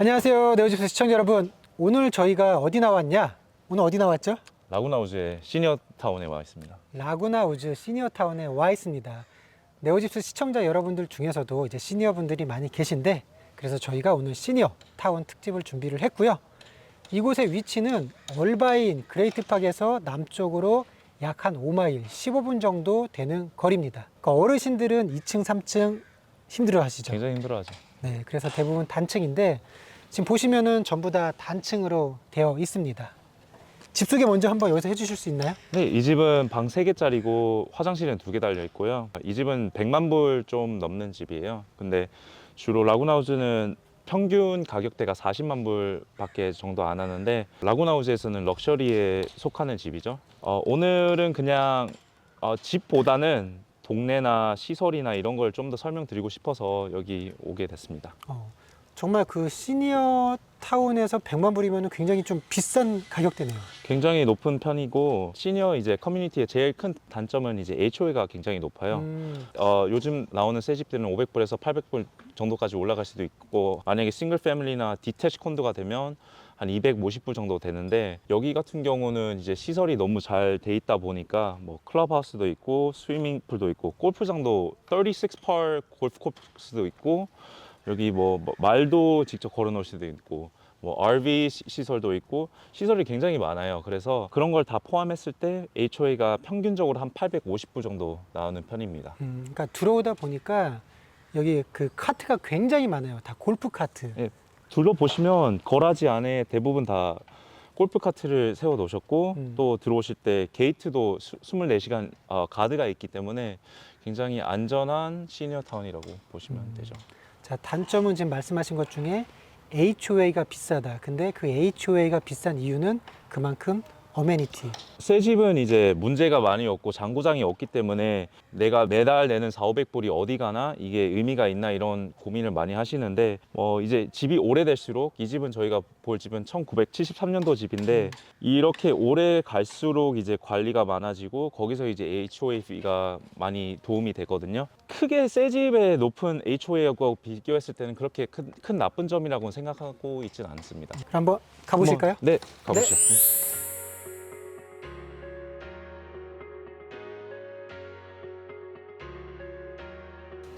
안녕하세요. 네오집스 시청자 여러분. 오늘 저희가 어디 나왔냐? 오늘 어디 나왔죠? 라구나우즈의 시니어 타운에 와 있습니다. 라구나 우즈 시니어 타운에 와 있습니다. 네오집스 시청자 여러분들 중에서도 이제 시니어 분들이 많이 계신데 그래서 저희가 오늘 시니어 타운 특집을 준비를 했고요. 이곳의 위치는 얼바인 그레이트팍에서 남쪽으로 약 한 5마일, 15분 정도 되는 거리입니다. 그러니까 어르신들은 2층, 3층 힘들어 하시죠. 굉장히 힘들어하죠. 네, 그래서 대부분 단층인데 지금 보시면은 전부 다 단층으로 되어 있습니다. 집 소개 먼저 한번 여기서 해주실 수 있나요? 네, 이 집은 방 3개짜리고 화장실은 2개 달려 있고요. 이 집은 100만 불 좀 넘는 집이에요. 근데 주로 라구나우즈는 평균 가격대가 40만 불 밖에 정도 안 하는데 라구나우즈에서는 럭셔리에 속하는 집이죠. 어, 오늘은 그냥 어, 집보다는 동네나 시설이나 이런 걸 좀 더 설명드리고 싶어서 여기 오게 됐습니다. 어, 정말 그 시니어 타운에서 100만 불이면 굉장히 좀 비싼 가격대네요. 굉장히 높은 편이고 시니어 이제 커뮤니티의 제일 큰 단점은 이제 HOA가 굉장히 높아요. 음, 어, 요즘 나오는 새 집들은 500불에서 800불 정도까지 올라갈 수도 있고 만약에 싱글 패밀리나 디태치 콘도가 되면 한 250불 정도 되는데 여기 같은 경우는 이제 시설이 너무 잘 돼 있다 보니까 뭐 클럽하우스도 있고 스위밍풀도 있고 골프장도 36펄 골프 코스도 있고 여기 뭐, 뭐 말도 직접 걸어 놓을 수도 있고 뭐 RV 시- 시설도 있고 시설이 굉장히 많아요. 그래서 그런 걸 다 포함했을 때 HOA가 평균적으로 한 850불 정도 나오는 편입니다. 음, 그러니까 들어오다 보니까 여기 그 카트가 굉장히 많아요. 다 골프 카트. 예. 둘러보시면 거라지 안에 대부분 다 골프 카트를 세워 놓으셨고 음. 또 들어오실 때 게이트도 수, 24시간 어, 가드가 있기 때문에 굉장히 안전한 시니어 타운이라고 보시면 음. 되죠. 자, 단점은 지금 말씀하신 것 중에 HOA가 비싸다. 근데 그 HOA가 비싼 이유는 그만큼 어메니티. 새 집은 이제 문제가 많이 없고 장고장이 없기 때문에 내가 매달 내는 4, 500불이 어디 가나 이게 의미가 있나 이런 고민을 많이 하시는데 뭐 이제 집이 오래될수록 이 집은 저희가 볼 집은 1973년도 집인데 이렇게 오래 갈수록 이제 관리가 많아지고 거기서 이제 HOA가 많이 도움이 되거든요. 크게 새 집의 높은 HOA하고 비교했을 때는 그렇게 큰, 큰 나쁜 점이라고 생각하고 있지는 않습니다. 그럼 한번 가보실까요? 네, 가보시죠. 네.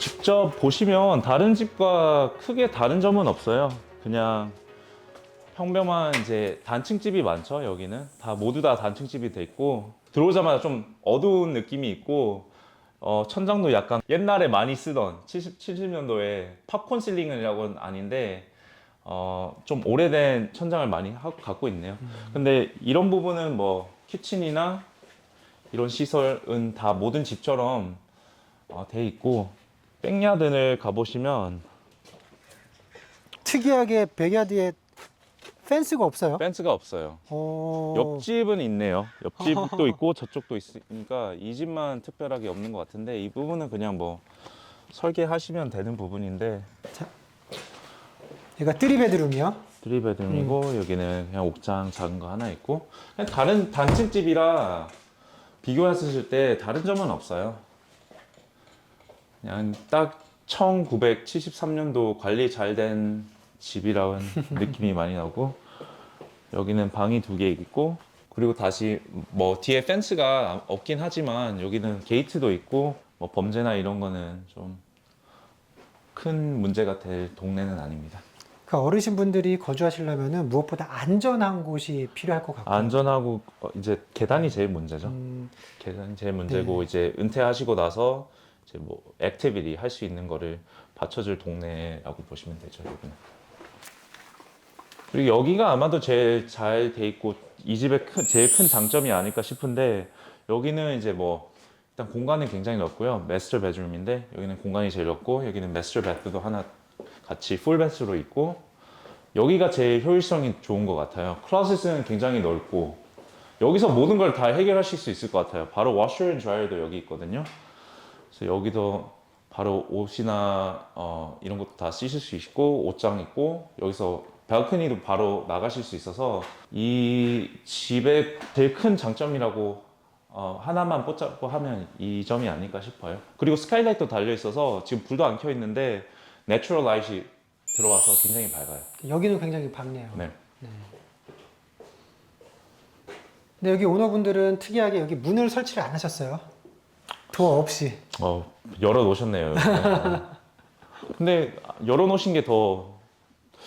직접 보시면 다른 집과 크게 다른 점은 없어요. 그냥 평범한 이제 단층집이 많죠. 여기는 다 모두 다 단층집이 돼 있고 들어오자마자 좀 어두운 느낌이 있고 어, 천장도 약간 옛날에 많이 쓰던 70, 70년도에 팝콘 실링이라고는 아닌데 어, 좀 오래된 천장을 많이 하고 갖고 있네요. 근데 이런 부분은 뭐 키친이나 이런 시설은 다 모든 집처럼 어, 돼 있고 백야드를 가보시면 특이하게 백야드에 펜스가 없어요. 펜스가 없어요. 어... 옆집은 있네요. 옆집도 있고 저쪽도 있으니까 이 집만 특별하게 없는 것 같은데 이 부분은 그냥 뭐 설계하시면 되는 부분인데 얘가 쓰리베드룸이요. 드리베드룸이고 여기는 그냥 옥장 작은 거 하나 있고 그냥 다른 단층집이라 비교했을 때 다른 점은 없어요. 그냥 딱 1973년도 관리 잘 된 집이라는 느낌이 많이 나고 여기는 방이 두 개 있고 그리고 다시 뭐 뒤에 펜스가 없긴 하지만 여기는 게이트도 있고 뭐 범죄나 이런 거는 좀 큰 문제가 될 동네는 아닙니다. 그 어르신 분들이 거주하시려면은 무엇보다 안전한 곳이 필요할 것 같고. 안전하고 어, 이제 계단이 제일 문제죠. 음, 계단이 제일 문제고 네. 이제 은퇴하시고 나서 이제 뭐 액티비티 할 수 있는 거를 받쳐줄 동네라고 보시면 되죠. 여기는. 그리고 여기가 아마도 제일 잘 돼 있고 이 집의 큰, 제일 큰 장점이 아닐까 싶은데 여기는 이제 뭐 일단 공간은 굉장히 넓고요. 메스터 베드룸인데 여기는 공간이 제일 넓고 여기는 메스터 베드도 하나 같이 풀 베스로 있고 여기가 제일 효율성이 좋은 것 같아요. 클로셋은 굉장히 넓고 여기서 모든 걸 다 해결하실 수 있을 것 같아요. 바로 워셔 앤 드라이어도 여기 있거든요. 그래서 여기도 바로 옷이나 어, 이런 것도 다 씻을 수 있고 옷장 있고 여기서 발코니도 바로 나가실 수 있어서 이 집의 제일 큰 장점이라고 어, 하나만 뽑자고 하면 이 점이 아닐까 싶어요. 그리고 스카이라이트도 달려 있어서 지금 불도 안 켜 있는데 내추럴 라이트이 들어와서 굉장히 밝아요. 여기는 굉장히 밝네요. 네. 근데 여기 오너분들은 특이하게 여기 문을 설치를 안 하셨어요. 도어 없이. 어, 열어 놓으셨네요. 근데 열어 놓으신 게 더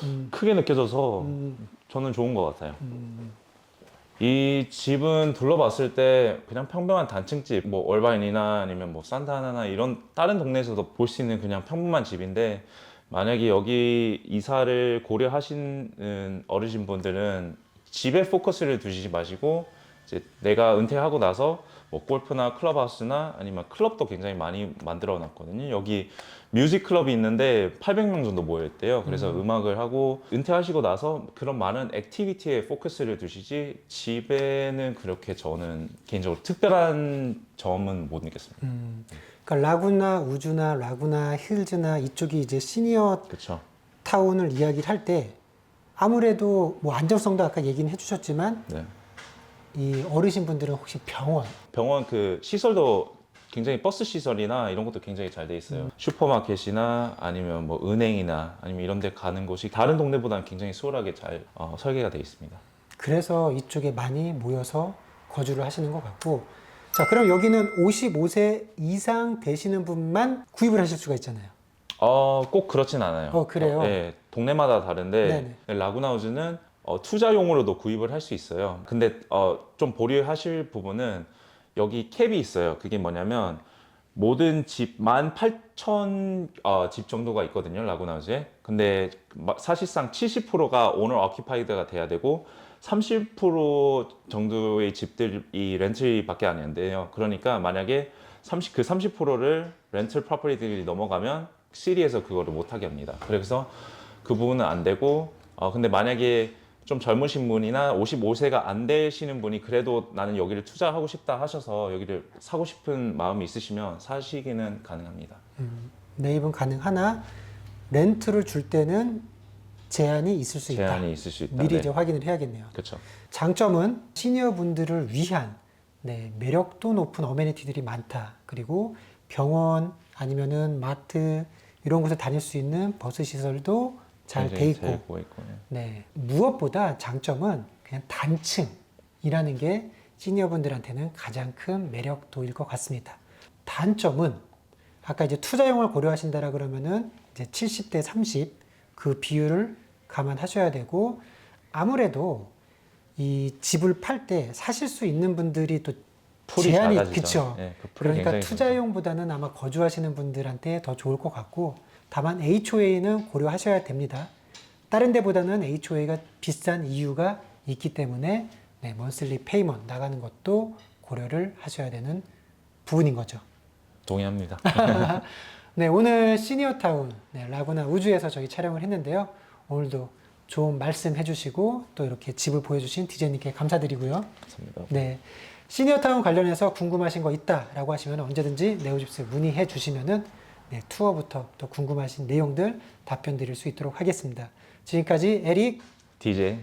음. 크게 느껴져서 음, 저는 좋은 것 같아요. 음, 이 집은 둘러봤을 때 그냥 평범한 단층집, 뭐 얼바인이나 아니면 뭐 산타하나나 이런 다른 동네에서도 볼 수 있는 그냥 평범한 집인데 만약에 여기 이사를 고려하시는 어르신 분들은 집에 포커스를 두시지 마시고 이제 내가 은퇴하고 나서 뭐 골프나 클럽하우스나 아니면 클럽도 굉장히 많이 만들어 놨거든요. 여기 뮤직 클럽이 있는데 800명 정도 모여 있대요. 그래서 음. 악을 하고 은퇴하시고 나서 그런 많은 액티비티에 포커스를 두시지 집에는 그렇게 저는 개인적으로 특별한 점은 못 느꼈습니다. 음. 그러니까 라구나 우주나 라구나 힐즈나 이쪽이 이제 시니어 그렇죠. 타운을 이야기를 할 때 아무래도 뭐 안정성도 아까 얘기는 해주셨지만 네. 이 어르신 분들은 혹시 병원 병원 그 시설도 굉장히 버스 시설이나 이런 것도 굉장히 잘 돼 있어요. 슈퍼마켓이나 아니면 뭐 은행이나 아니면 이런 데 가는 곳이 다른 동네보다는 굉장히 수월하게 잘 어, 설계가 돼 있습니다. 그래서 이쪽에 많이 모여서 거주를 하시는 것 같고 자 그럼 여기는 55세 이상 되시는 분만 구입을 하실 수가 있잖아요. 어, 꼭 그렇진 않아요. 어, 그래요? 네, 동네마다 다른데 네네. 라구나우즈는 어, 투자용으로도 구입을 할 수 있어요. 근데 어, 좀 보류하실 부분은 여기 캡이 있어요. 그게 뭐냐면 모든 집 18,000 어, 집 정도가 있거든요. 라구나우즈에. 근데 마- 사실상 70%가 오너 어키파이드가 돼야 되고 30% 정도의 집들이 렌트밖에 안 된대요. 그러니까 만약에 30, 그 30%를 렌틀 프로퍼티들이 넘어가면 시리에서 그거를 못하게 합니다. 그래서 그 부분은 안 되고 어, 근데 만약에 좀 젊으신 분이나 55세가 안 되시는 분이 그래도 나는 여기를 투자하고 싶다 하셔서 여기를 사고 싶은 마음이 있으시면 사시기는 가능합니다. 매입은 가능하나 렌트를 줄 때는 제한이 있을 수 있다. 제한이 있을 수 있다. 미리 네. 이제 확인을 해야겠네요. 그렇죠. 장점은 시니어 분들을 위한 네, 매력도 높은 어메니티들이 많다. 그리고 병원 아니면은 마트 이런 곳에 다닐 수 있는 버스 시설도 잘 돼 있고 되고 있고. 네. 네. 무엇보다 장점은 그냥 단층이라는 게 시니어분들한테는 가장 큰 매력도일 것 같습니다. 단점은 아까 이제 투자용을 고려하신다라 그러면은 이제 70대 30 그 비율을 감안하셔야 되고 아무래도 이 집을 팔 때 사실 수 있는 분들이 또 제한이. 그쵸. 네, 그 그러니까 투자용보다는 아마 거주하시는 분들한테 더 좋을 것 같고 다만 HOA는 고려하셔야 됩니다. 다른 데보다는 HOA가 비싼 이유가 있기 때문에 네, 먼슬리 페이먼 나가는 것도 고려를 하셔야 되는 부분인 거죠. 동의합니다. 네, 오늘 시니어타운 네, 라구나 우주에서 저희 촬영을 했는데요. 오늘도 좋은 말씀 해주시고 또 이렇게 집을 보여주신 디제이님께 감사드리고요. 감사합니다. 네. 시니어타운 관련해서 궁금하신 거 있다라고 하시면 언제든지 네오집스 문의해 주시면은 네, 투어부터 또 궁금하신 내용들 답변 드릴 수 있도록 하겠습니다. 지금까지 DJ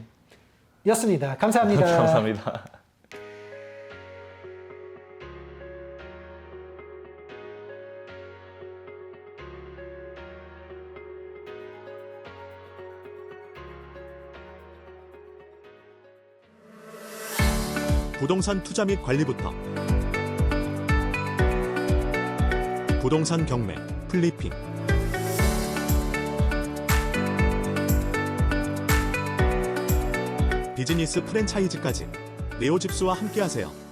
에릭이었습니다. 감사합니다. 감사합니다. 부동산 투자 및 관리부터 부동산 경매, 플리핑 비즈니스 프랜차이즈까지 네오집스와 함께하세요.